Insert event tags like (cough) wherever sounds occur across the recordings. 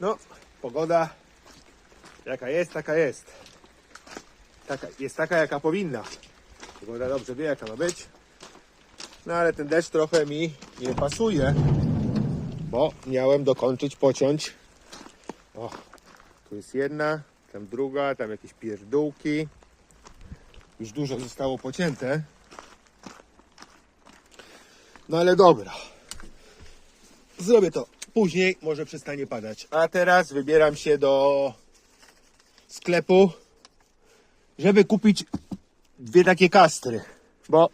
No, pogoda jaka jest, taka jest. Taka, jest taka, jaka powinna. Pogoda dobrze wie, jaka ma być. No ale ten deszcz trochę mi nie pasuje, bo miałem dokończyć, pociąć. O, tu jest jedna, tam druga, tam jakieś pierdółki. Już dużo zostało pocięte. No ale dobra. Zrobię to później, może przestanie padać. A teraz wybieram się do sklepu, żeby kupić dwie takie kastry. Bo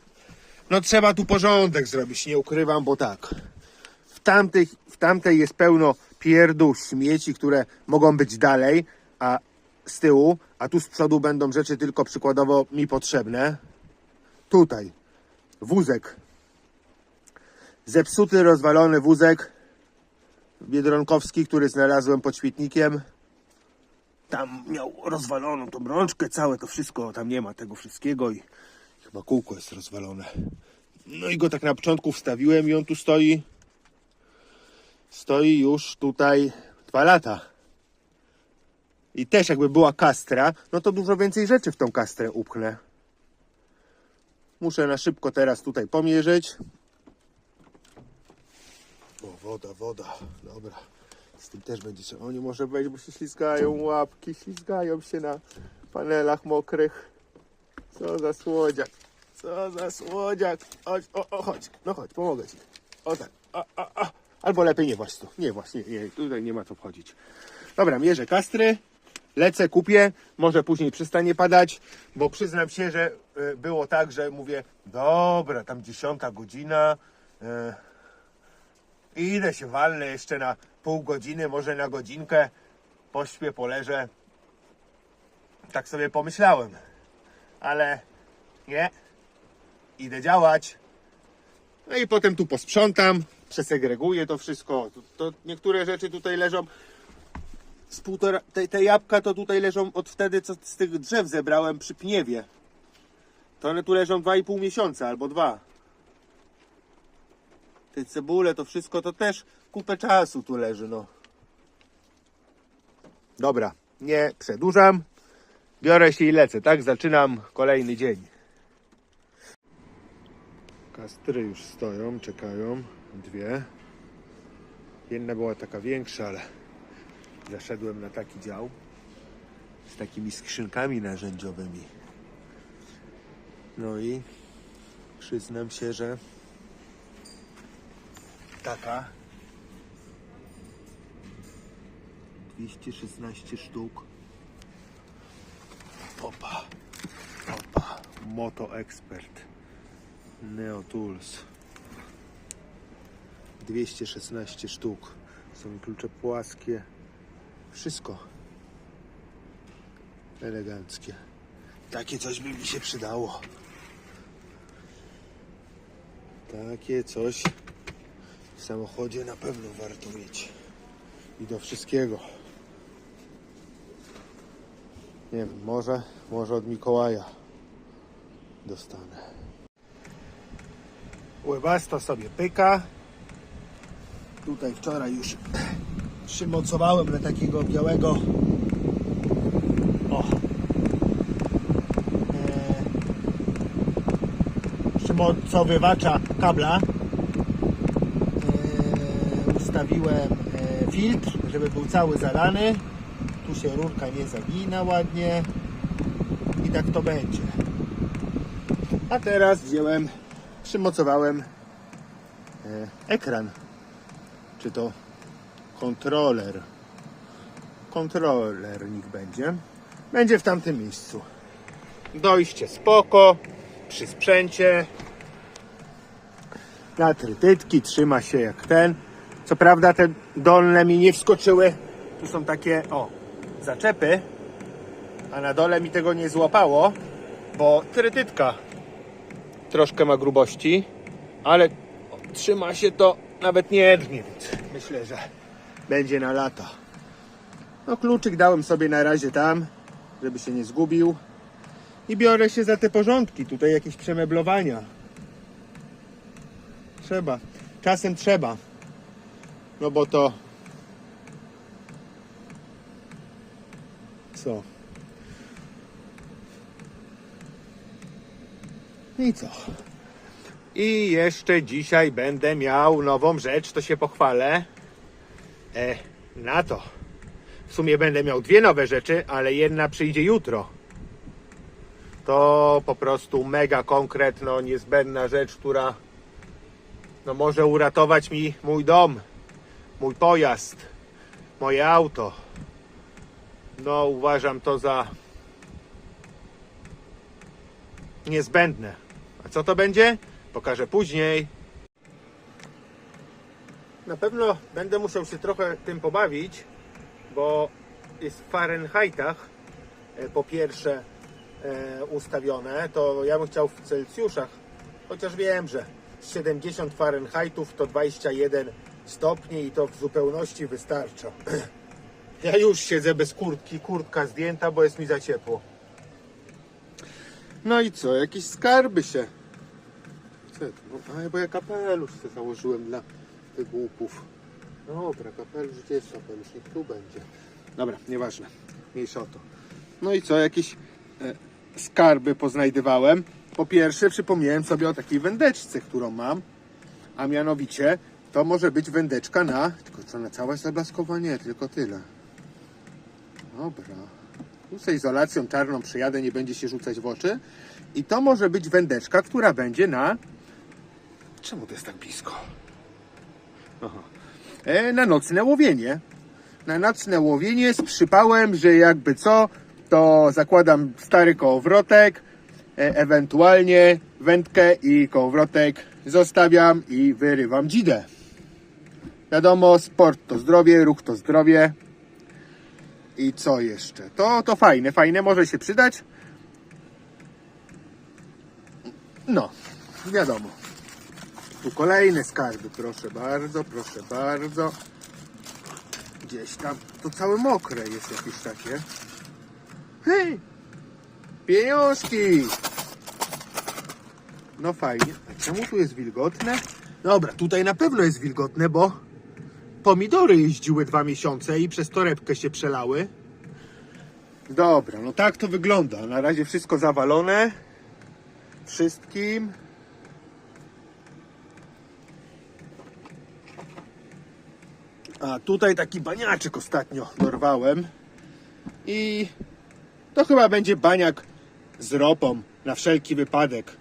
no trzeba tu porządek zrobić, nie ukrywam, bo tak. W tamtej, w tamtej jest pełno pierdół, śmieci, które mogą być dalej, a z tyłu, a tu z przodu będą rzeczy tylko przykładowo mi potrzebne. Tutaj wózek. Zepsuty, rozwalony wózek biedronkowski, który znalazłem pod świetnikiem. Tam miał rozwaloną tą rączkę, całe to wszystko, tam nie ma tego wszystkiego i chyba kółko jest rozwalone. No i go tak na początku wstawiłem i on tu stoi. Stoi już tutaj dwa lata. I też jakby była kastra, no to dużo więcej rzeczy w tą kastrę upchnę. Muszę na szybko teraz tutaj pomierzyć. Woda, woda. Dobra. Z tym też będzie trzeba. O, nie może wejść, bo się ślizgają łapki, ślizgają się na panelach mokrych. Co za słodziak. Co za słodziak. Chodź, o, o, chodź. No chodź, pomogę ci. O tak. A, a, a. Albo lepiej nie właśnie. Nie, właśnie, nie, tutaj nie ma co wchodzić. Dobra, mierzę kastry. Lecę, kupię. Może później przestanie padać, bo przyznam się, że y, było tak, że mówię, dobra, tam dziesiąta godzina. Y, Idę się walnę jeszcze na pół godziny, może na godzinkę. Pośpię, poleżę. Tak sobie pomyślałem. Ale nie. Idę działać. No i potem tu posprzątam, przesegreguję to wszystko. To, to niektóre rzeczy tutaj leżą z półtora, te, te jabłka to tutaj leżą od wtedy, co z tych drzew zebrałem przy Pniewie. To one tu leżą 2,5 miesiąca albo dwa te cebule, to wszystko to też kupę czasu tu leży, no. Dobra, nie przedłużam. Biorę się i lecę, tak? Zaczynam kolejny dzień. Kastry już stoją, czekają. Dwie. Jedna była taka większa, ale zaszedłem na taki dział z takimi skrzynkami narzędziowymi. No i przyznam się, że taka. 216 sztuk. Opa opa Moto Expert Neo Tools. 216 sztuk. Są klucze płaskie. Wszystko. Eleganckie. Takie coś by mi się przydało. Takie coś samochodzie na pewno warto mieć. I do wszystkiego. Nie wiem, może, może od Mikołaja dostanę. Łebasta sobie pyka. Tutaj wczoraj już (clears throat) przymocowałem na takiego białego o e, przymocowywacza kabla ustawiłem e, filtr, żeby był cały zalany. Tu się rurka nie zagina ładnie i tak to będzie. A teraz wziąłem, przymocowałem e, ekran, czy to kontroler. Kontroler będzie. Będzie w tamtym miejscu. Dojście spoko, przy sprzęcie, na trytytki, trzyma się jak ten. Co prawda te dolne mi nie wskoczyły. Tu są takie, o, zaczepy, a na dole mi tego nie złapało, bo trytytka troszkę ma grubości, ale trzyma się to nawet nie drgnie, więc myślę, że będzie na lata. No kluczyk dałem sobie na razie tam, żeby się nie zgubił. I biorę się za te porządki, tutaj jakieś przemeblowania. Trzeba. Czasem trzeba. No bo to co? I co? I jeszcze dzisiaj będę miał nową rzecz, to się pochwalę. E, na to. W sumie będę miał dwie nowe rzeczy, ale jedna przyjdzie jutro. To po prostu mega konkretno niezbędna rzecz, która no, może uratować mi mój dom, mój pojazd, moje auto. No, uważam to za niezbędne. A co to będzie? Pokażę później. Na pewno będę musiał się trochę tym pobawić, bo jest w Fahrenheitach e, po pierwsze e, ustawione, to ja bym chciał w Celsjuszach, chociaż wiem, że 70 Fahrenheitów to 21 stopni i to w zupełności wystarcza. (clears throat) Ja już siedzę bez kurtki, kurtka zdjęta, bo jest mi za ciepło. No i co, jakieś skarby się. No, bo ja kapelusz sobie założyłem dla tych głupów. Dobra, kapelusz, gdzie jest kapelusz? Niech tu będzie. Dobra, nieważne. Mniejsza o to. No i co, jakieś e, skarby poznajdywałem. Po pierwsze, przypomniałem sobie o takiej wędeczce, którą mam. A mianowicie, to może być wędeczka na... Tylko co, na całe zablaskowanie? Tylko tyle. Dobra. Tu z izolacją czarną przyjadę, nie będzie się rzucać w oczy. I to może być wędeczka, która będzie na... Czemu to jest tak blisko? Aha. E, na nocne łowienie. Na nocne łowienie z przypałem, że jakby co, to zakładam stary kołowrotek, e, ewentualnie wędkę i kołowrotek zostawiam i wyrywam dzidę. Wiadomo, sport to zdrowie, ruch to zdrowie. I co jeszcze? To, to fajne, fajne, może się przydać. No, wiadomo. Tu kolejne skarby, proszę bardzo, proszę bardzo. Gdzieś tam, to całe mokre jest jakieś takie. Hej! Pieniążki! No fajnie. A czemu tu jest wilgotne? Dobra, tutaj na pewno jest wilgotne, bo pomidory jeździły dwa miesiące i przez torebkę się przelały. Dobra, no tak to wygląda. Na razie wszystko zawalone. Wszystkim. A tutaj taki baniaczek ostatnio dorwałem. I to chyba będzie baniak z ropą na wszelki wypadek.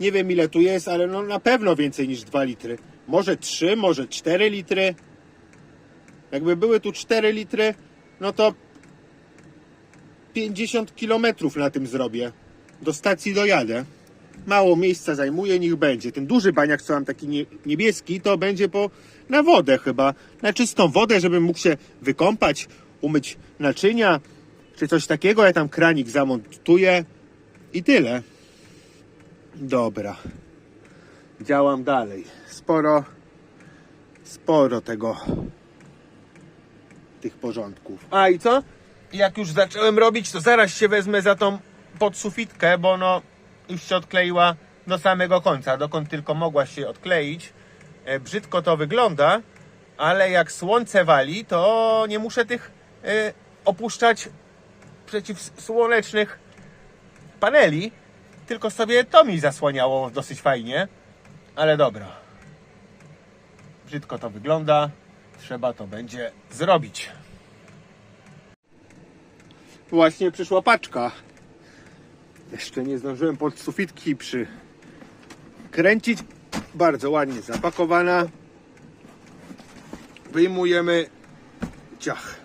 Nie wiem ile tu jest, ale no na pewno więcej niż 2 litry. Może 3, może 4 litry. Jakby były tu 4 litry, no to 50 kilometrów na tym zrobię. Do stacji dojadę. Mało miejsca zajmuje, niech będzie. Ten duży baniak, co mam taki nie, niebieski, to będzie po, na wodę chyba. Na czystą wodę, żebym mógł się wykąpać, umyć naczynia, czy coś takiego. Ja tam kranik zamontuję i tyle. Dobra. Działam dalej. Sporo, sporo tego, tych porządków. A i co? Jak już zacząłem robić, to zaraz się wezmę za tą podsufitkę, bo no już się odkleiła do samego końca, dokąd tylko mogła się odkleić. E, Brzydko to wygląda, ale jak słońce wali, to nie muszę tych e, opuszczać przeciwsłonecznych paneli, tylko sobie to mi zasłaniało dosyć fajnie. Ale dobra. Brzydko to wygląda. Trzeba to będzie zrobić. Właśnie przyszła paczka. Jeszcze nie zdążyłem pod sufitki przykręcić. Bardzo ładnie zapakowana. Wyjmujemy ciach.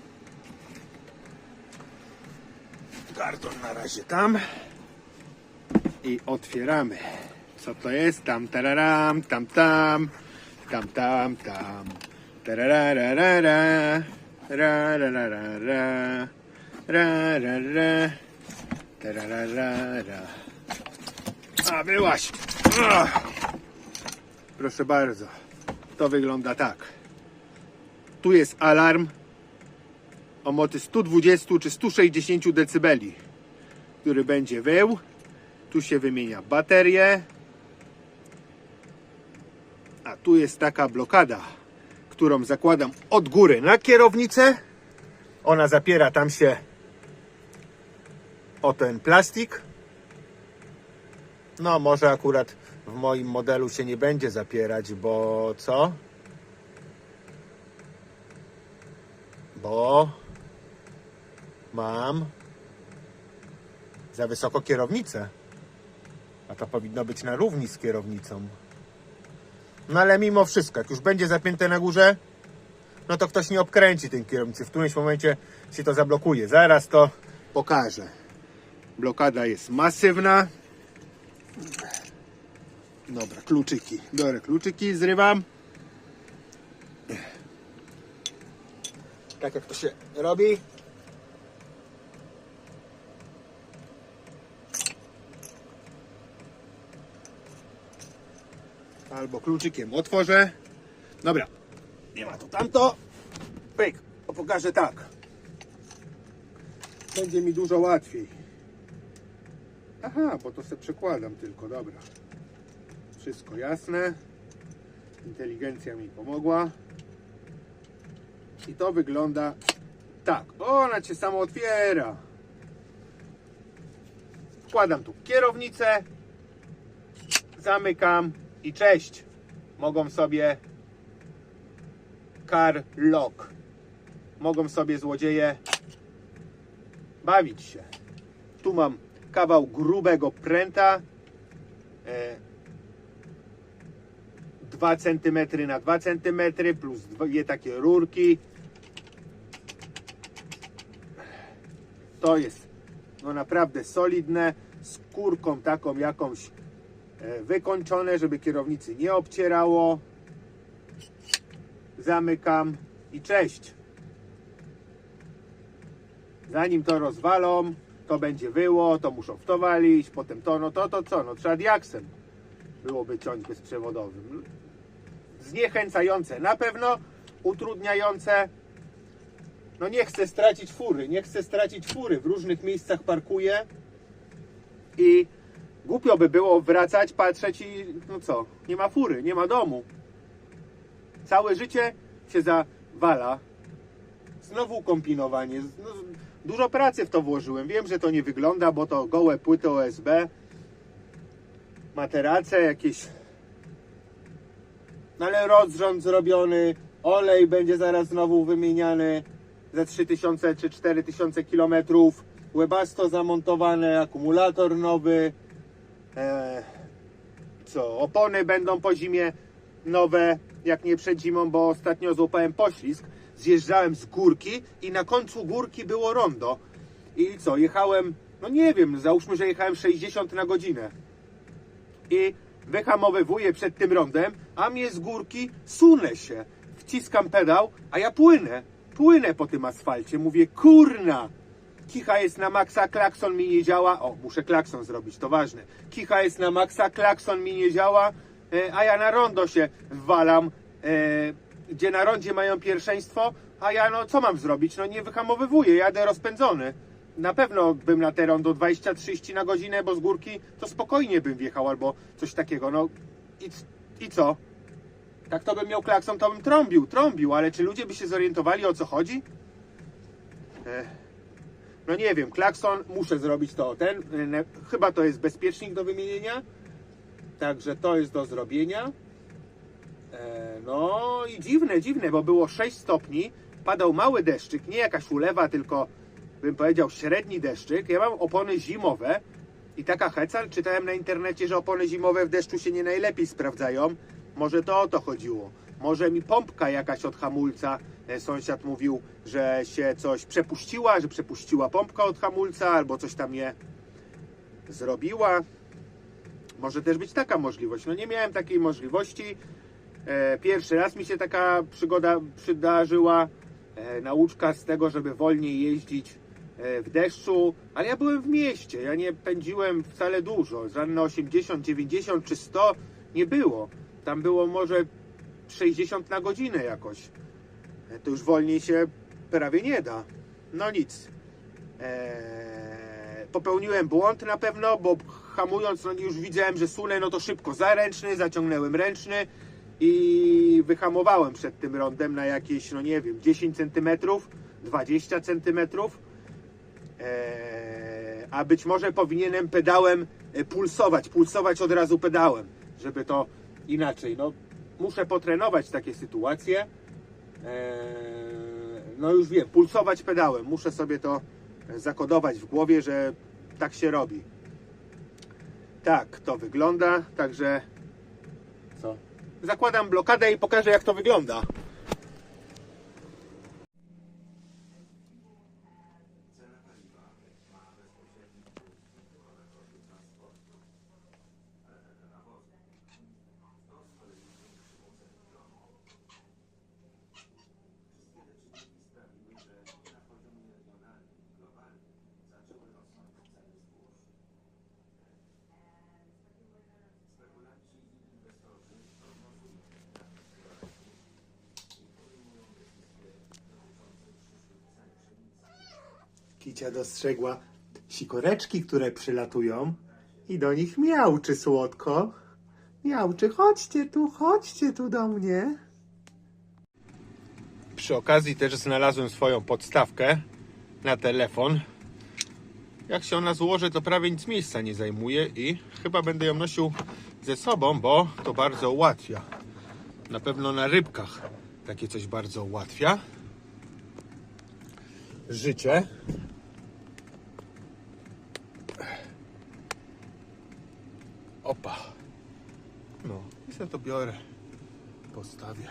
Karton na razie tam. I otwieramy. Co to jest? Tam tararam, tam tam, tam tam tam. Tarararara, ra ra ra ra ra, ra ra ra, tararara. A byłaś! Proszę bardzo. To wygląda tak. Tu jest alarm o mocy 120 czy 160 decybeli, który będzie wył. Tu się wymienia baterię. A tu jest taka blokada, którą zakładam od góry na kierownicę. Ona zapiera, tam się o ten plastik. No, może akurat w moim modelu się nie będzie zapierać, bo co? Bo mam za wysoko kierownicę. A to powinno być na równi z kierownicą. No ale mimo wszystko, jak już będzie zapięte na górze, no to ktoś nie obkręci tej kierownicy. W którymś momencie się to zablokuje. Zaraz to pokażę. Blokada jest masywna. Dobra, kluczyki. Biorę kluczyki, zrywam. Tak jak to się robi. Albo kluczykiem otworzę. Dobra. Nie ma tu tamto. Pyk. Pokażę tak. Będzie mi dużo łatwiej. Aha, bo to sobie przekładam tylko, dobra. Wszystko jasne. Inteligencja mi pomogła. I to wygląda tak. Ona cię samo otwiera. Wkładam tu kierownicę. Zamykam i cześć. Mogą sobie car lock. Mogą sobie złodzieje bawić się. Tu mam kawał grubego pręta. E, 2 cm na 2 cm plus dwie takie rurki. To jest no naprawdę solidne, skórką taką jakąś e, wykończone, żeby kierownicy nie obcierało. Zamykam i cześć. Zanim to rozwalą, to będzie wyło, to muszą w to walić, potem to, no to, to co, no trzeba diaksem byłoby ciąć bezprzewodowym. Zniechęcające na pewno, utrudniające. No nie chcę stracić fury, nie chcę stracić fury. W różnych miejscach parkuję i głupio by było wracać, patrzeć i no co, nie ma fury, nie ma domu. Całe życie się zawala. Znowu kombinowanie. No, dużo pracy w to włożyłem. Wiem, że to nie wygląda, bo to gołe płyty OSB. Materace jakieś. No ale rozrząd zrobiony. Olej będzie zaraz znowu wymieniany. Ze 3000 czy 4000 kilometrów. Webasto zamontowane, akumulator nowy. Eee, co? Opony będą po zimie nowe, jak nie przed zimą, bo ostatnio złapałem poślizg. Zjeżdżałem z górki i na końcu górki było rondo. I co? Jechałem, no nie wiem, załóżmy, że jechałem 60 na godzinę. I wyhamowywuję przed tym rondem, a mnie z górki sunę się. Wciskam pedał, a ja płynę. Płynę po tym asfalcie. Mówię, kurna, Kicha jest na maksa, klakson mi nie działa. O, muszę klakson zrobić, to ważne. Kicha jest na maksa, klakson mi nie działa, a ja na rondo się wwalam, e, gdzie na rondzie mają pierwszeństwo, a ja no co mam zrobić? No nie wyhamowywuję, jadę rozpędzony. Na pewno bym na te rondo 20-30 na godzinę, bo z górki to spokojnie bym wjechał albo coś takiego. No i, i co? Tak to bym miał klakson, to bym trąbił, trąbił, ale czy ludzie by się zorientowali o co chodzi? Ech. No nie wiem, klakson muszę zrobić to ten. Chyba to jest bezpiecznik do wymienienia. Także to jest do zrobienia. E, No i dziwne, dziwne, bo było 6 stopni. Padał mały deszczyk, nie jakaś ulewa, tylko bym powiedział średni deszczyk. Ja mam opony zimowe i taka heca, czytałem na internecie, że opony zimowe w deszczu się nie najlepiej sprawdzają. Może to o to chodziło. Może mi pompka jakaś od hamulca, e, sąsiad mówił, że się coś przepuściła, że przepuściła pompka od hamulca, albo coś tam je zrobiła. Może też być taka możliwość. No nie miałem takiej możliwości. E, Pierwszy raz mi się taka przygoda przydarzyła. E, Nauczka z tego, żeby wolniej jeździć e, w deszczu, ale ja byłem w mieście. Ja nie pędziłem wcale dużo. Żadne 80, 90 czy 100 nie było. Tam było może 60 na godzinę jakoś. To już wolniej się prawie nie da. No nic. Eee, popełniłem błąd na pewno, bo hamując, no już widziałem, że sunę, no to szybko zaręczny, zaciągnąłem ręczny i wyhamowałem przed tym rondem na jakieś, no nie wiem, 10 cm, 20 cm. Eee, a być może powinienem pedałem e, pulsować, pulsować od razu pedałem, żeby to inaczej. No, muszę potrenować takie sytuacje. Eee, no już wiem, pulsować pedałem. Muszę sobie to zakodować w głowie, że tak się robi. Tak to wygląda, także co? Zakładam blokadę i pokażę jak to wygląda. Kicia dostrzegła sikoreczki, które przylatują i do nich miauczy słodko. Miauczy, chodźcie tu, chodźcie tu do mnie. Przy okazji też znalazłem swoją podstawkę na telefon. Jak się ona złoży, to prawie nic miejsca nie zajmuje i chyba będę ją nosił ze sobą, bo to bardzo ułatwia. Na pewno na rybkach takie coś bardzo ułatwia. Życie. Opa. No, i sobie to biorę. Postawię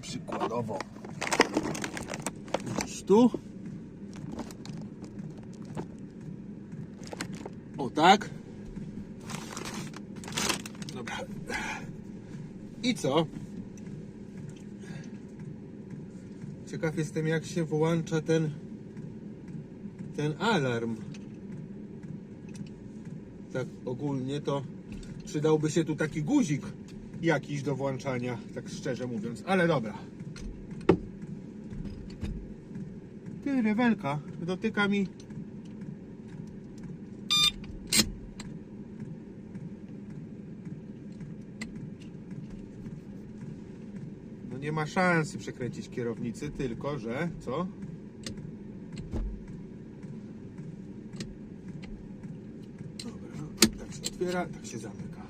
przykładowo. Gdzieś tu. O tak. Dobra. I co? Ciekaw jestem jak się włącza ten ten alarm. Tak ogólnie to przydałby się tu taki guzik jakiś do włączania, tak szczerze mówiąc, ale dobra. Ty, rewelka, dotyka mi. No nie ma szansy przekręcić kierownicy, tylko że co? Dobra, tak się otwiera, tak się zamyka.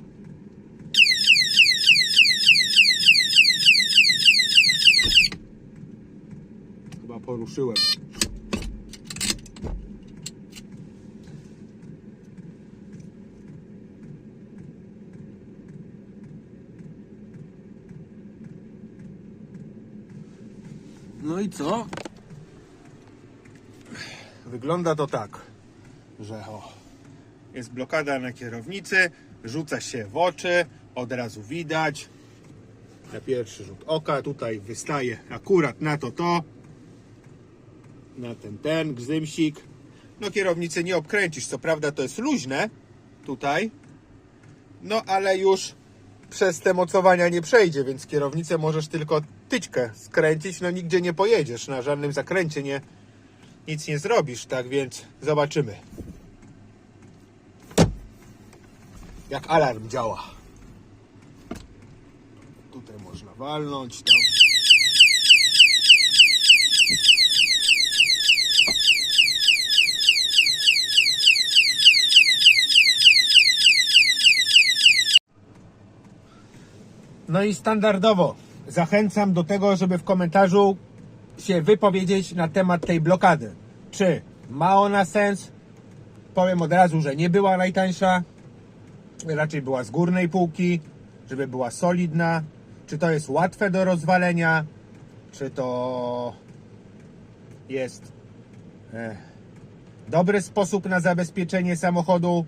Chyba poruszyłem. No i co? Wygląda to tak, że o, jest blokada na kierownicy, rzuca się w oczy, od razu widać. Na pierwszy rzut oka tutaj wystaje akurat na to to, na ten ten gzymsik. No kierownicy nie obkręcisz, co prawda to jest luźne tutaj, no ale już przez te mocowania nie przejdzie, więc kierownicę możesz tylko tyćkę skręcić, no nigdzie nie pojedziesz, na żadnym zakręcie nie, nic nie zrobisz, tak więc zobaczymy. Jak alarm działa. Tutaj można walnąć, tam. No i standardowo zachęcam do tego, żeby w komentarzu się wypowiedzieć na temat tej blokady. Czy ma ona sens? Powiem od razu, że nie była najtańsza, raczej była z górnej półki, żeby była solidna. Czy to jest łatwe do rozwalenia? Czy to jest e, dobry sposób na zabezpieczenie samochodu?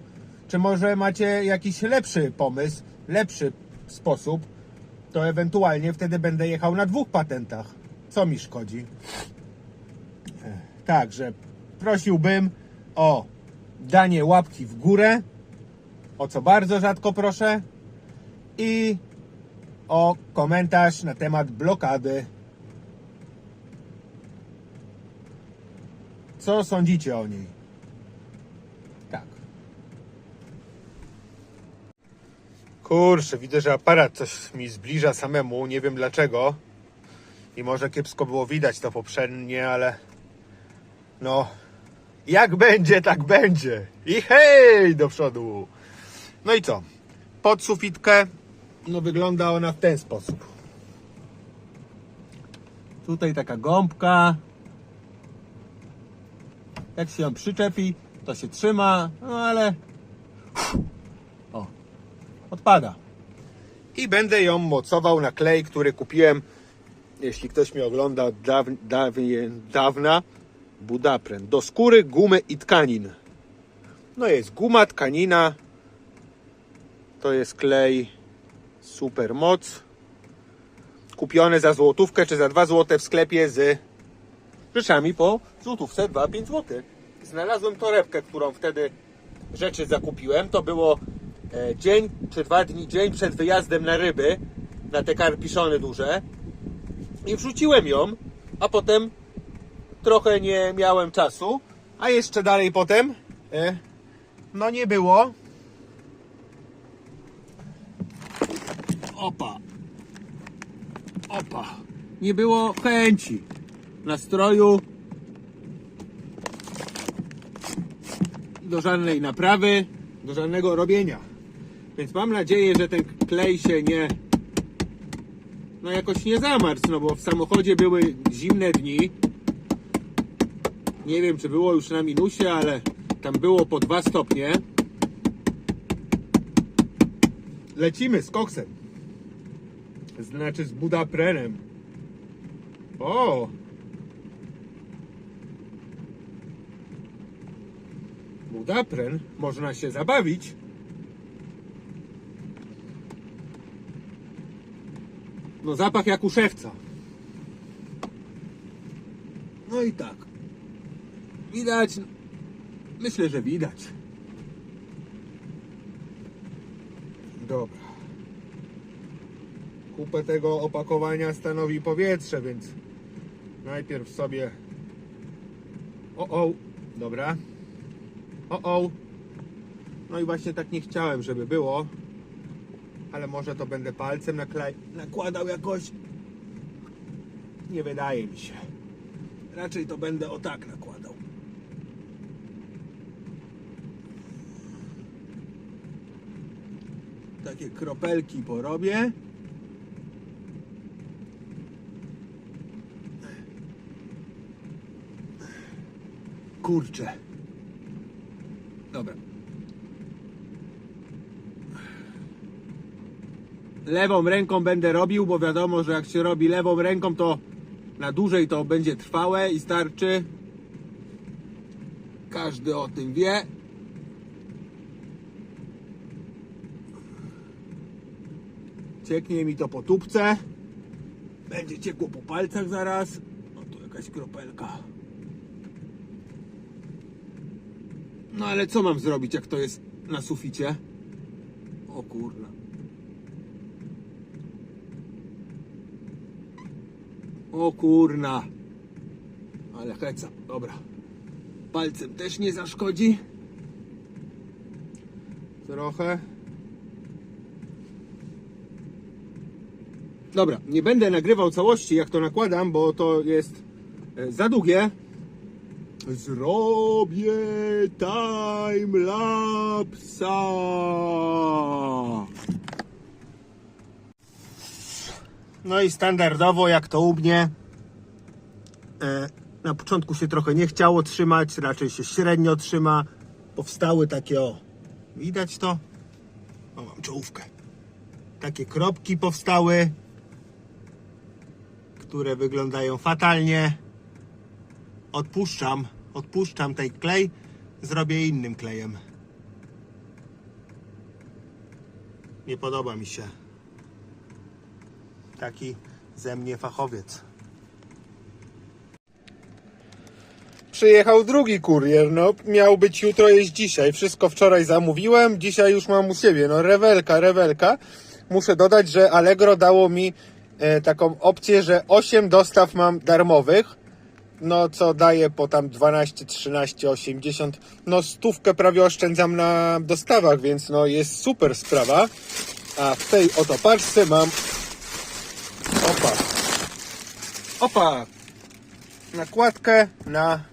Czy może macie jakiś lepszy pomysł, lepszy sposób? To ewentualnie wtedy będę jechał na dwóch patentach. Co mi szkodzi? Także prosiłbym o danie łapki w górę, o co bardzo rzadko proszę, i o komentarz na temat blokady. Co sądzicie o niej? Kurczę, widzę, że aparat coś mi zbliża samemu, nie wiem dlaczego. I może kiepsko było widać to poprzednie, ale no Jak będzie, tak będzie. I hej, do przodu. No i co? Pod sufitkę, no wygląda ona w ten sposób. Tutaj taka gąbka. Jak się ją przyczepi, to się trzyma, no ale odpada. I będę ją mocował na klej, który kupiłem, jeśli ktoś mnie ogląda daw, daw, dawna, Budapren. Do skóry, gumy i tkanin. No jest guma, tkanina. To jest klej super moc. Kupione za złotówkę czy za 2 złote w sklepie z rzeczami po złotówce 2-5 zł. Znalazłem torebkę, którą wtedy rzeczy zakupiłem. To było dzień czy dwa dni, dzień przed wyjazdem na ryby, na te karpiszony duże. I wrzuciłem ją, a potem trochę nie miałem czasu, a jeszcze dalej potem e, no nie było. Opa. Opa. Nie było chęci, nastroju do żadnej naprawy, do żadnego robienia. Więc mam nadzieję, że ten klej się nie no jakoś nie zamarzł, no bo w samochodzie były zimne dni. Nie wiem, czy było już na minusie, ale tam było po 2 stopnie. Lecimy z koksem. Znaczy z Budaprenem. O! Budapren można się zabawić. No zapach jak u szewca. No i tak. Widać. Myślę, że widać. Dobra. Kupę tego opakowania stanowi powietrze, więc najpierw sobie. O, o, dobra. O, o. No i właśnie tak nie chciałem, żeby było. Ale może to będę palcem naklej... nakładał jakoś. Nie wydaje mi się. Raczej to będę o tak nakładał. Takie kropelki porobię. Kurczę. Dobra. Lewą ręką będę robił, bo wiadomo, że jak się robi lewą ręką, to na dłużej to będzie trwałe i starczy. Każdy o tym wie. Cieknie mi to po tubce. Będzie ciekło po palcach zaraz. No tu jakaś kropelka. No ale co mam zrobić, jak to jest na suficie? O kurna. O kurna. Ale heca. Dobra. Palcem też nie zaszkodzi. Trochę. Dobra, nie będę nagrywał całości jak to nakładam, bo to jest e, za długie. Zrobię timelapsa. No i standardowo, jak to u mnie, e, na początku się trochę nie chciało trzymać, raczej się średnio trzyma. Powstały takie, o, widać to? O, mam czołówkę. Takie kropki powstały, które wyglądają fatalnie. Odpuszczam, odpuszczam tej klej, zrobię innym klejem. Nie podoba mi się taki ze mnie fachowiec. Przyjechał drugi kurier, no miał być jutro, jest dzisiaj. Wszystko wczoraj zamówiłem, dzisiaj już mam u siebie. No rewelka, rewelka. Muszę dodać, że Allegro dało mi e, taką opcję, że 8 dostaw mam darmowych. No co daje po tam 12, 13, 80. No stówkę prawie oszczędzam na dostawach, więc no jest super sprawa. A w tej oto paczce mam Opa. Opa. Nakładkę na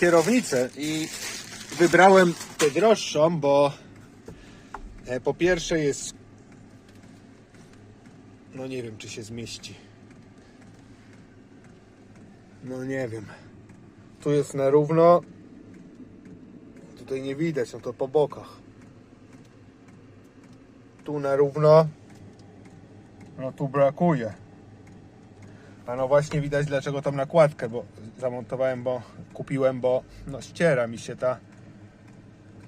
kierownicę i wybrałem tę droższą, bo e, po pierwsze jest no nie wiem czy się zmieści. No nie wiem. Tu jest na równo. Tutaj nie widać, no to po bokach. Tu na równo. No tu brakuje. A no właśnie widać dlaczego tą nakładkę, bo zamontowałem, bo kupiłem, bo no ściera mi się ta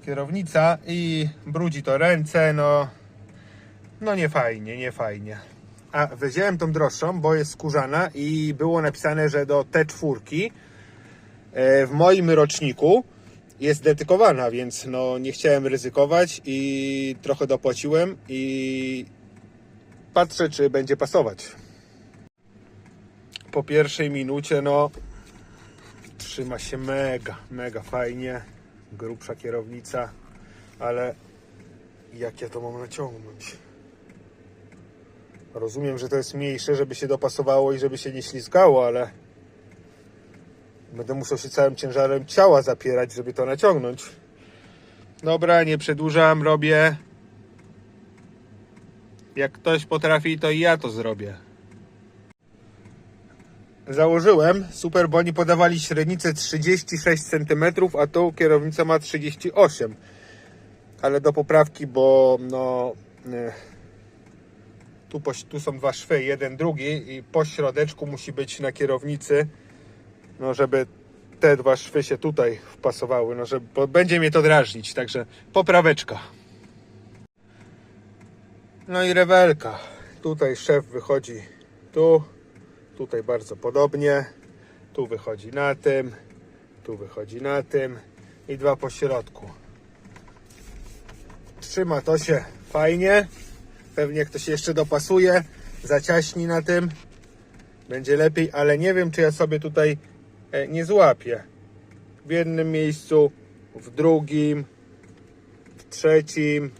kierownica i brudzi to ręce, no no nie fajnie, nie fajnie. A wziąłem tą droższą, bo jest skórzana i było napisane, że do T4 e, w moim roczniku jest dedykowana, więc no nie chciałem ryzykować i trochę dopłaciłem i patrzę, czy będzie pasować. Po pierwszej minucie, no trzyma się mega, mega fajnie. Grubsza kierownica, ale jak ja to mam naciągnąć? Rozumiem, że to jest mniejsze, żeby się dopasowało i żeby się nie ślizgało, ale będę musiał się całym ciężarem ciała zapierać, żeby to naciągnąć. Dobra, nie przedłużam, robię. Jak ktoś potrafi, to i ja to zrobię. Założyłem, super, bo oni podawali średnicę 36 cm, a tu kierownica ma 38 ale do poprawki, bo no e, tu, tu są dwa szwy, jeden, drugi i po środeczku musi być na kierownicy, no żeby te dwa szwy się tutaj wpasowały, no żeby, bo będzie mnie to drażnić, także popraweczka. No i rewelka. Tutaj szef wychodzi tu, tutaj bardzo podobnie, tu wychodzi na tym, tu wychodzi na tym i dwa po środku. Trzyma to się fajnie. Pewnie ktoś jeszcze dopasuje, zaciaśni na tym. Będzie lepiej, ale nie wiem, czy ja sobie tutaj e, nie złapię. W jednym miejscu, w drugim, w trzecim,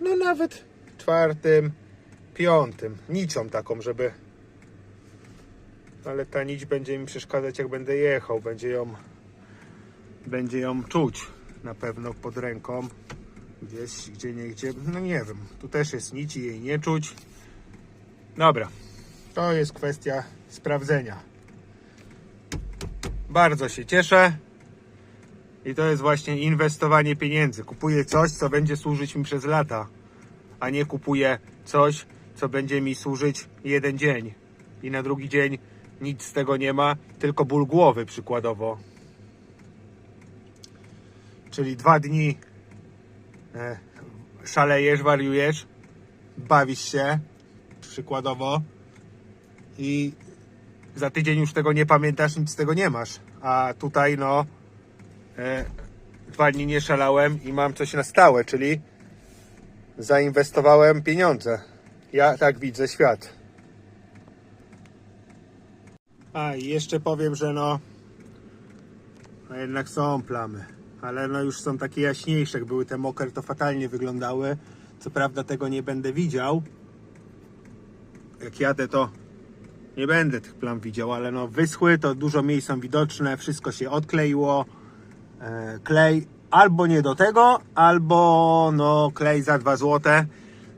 no nawet czwartym, piątym. Nicią taką, żeby. Ale ta nić będzie mi przeszkadzać, jak będę jechał. Będzie ją, będzie ją czuć na pewno pod ręką. Gdzieś, gdzie nie gdzie. No nie wiem. Tu też jest nici, jej nie czuć. Dobra. To jest kwestia sprawdzenia. Bardzo się cieszę. I to jest właśnie inwestowanie pieniędzy. Kupuję coś, co będzie służyć mi przez lata, a nie kupuję coś, co będzie mi służyć jeden dzień. I na drugi dzień nic z tego nie ma, tylko ból głowy przykładowo. Czyli dwa dni e, szalejesz, wariujesz, bawisz się, przykładowo, i za tydzień już tego nie pamiętasz, nic z tego nie masz. A tutaj, no, dwa dni nie szalałem i mam coś na stałe, czyli zainwestowałem pieniądze. Ja tak widzę świat. A i jeszcze powiem, że no, no jednak są plamy, ale no już są takie jaśniejsze. Jak były te mokre, to fatalnie wyglądały. Co prawda tego nie będę widział. Jak jadę, to nie będę tych plam widział, ale no wyschły, to dużo miejsc są widoczne, wszystko się odkleiło. E, klej albo nie do tego, albo no klej za 2 złote.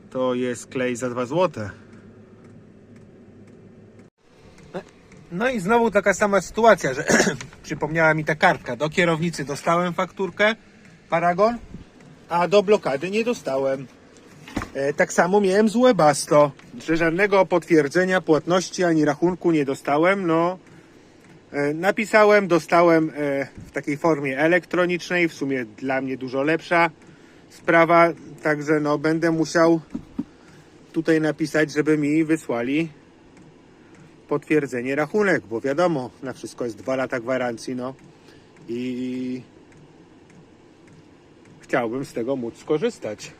To jest klej za 2 złote. No i znowu taka sama sytuacja, że (clears throat) przypomniała mi ta kartka. Do kierownicy dostałem fakturkę Paragon, a do blokady nie dostałem. E, tak samo miałem z Webasto, że żadnego potwierdzenia płatności ani rachunku nie dostałem. No, e, napisałem, dostałem e, w takiej formie elektronicznej, w sumie dla mnie dużo lepsza sprawa, także no będę musiał tutaj napisać, żeby mi wysłali potwierdzenie rachunek, bo wiadomo, na wszystko jest dwa lata gwarancji, no i chciałbym z tego móc skorzystać.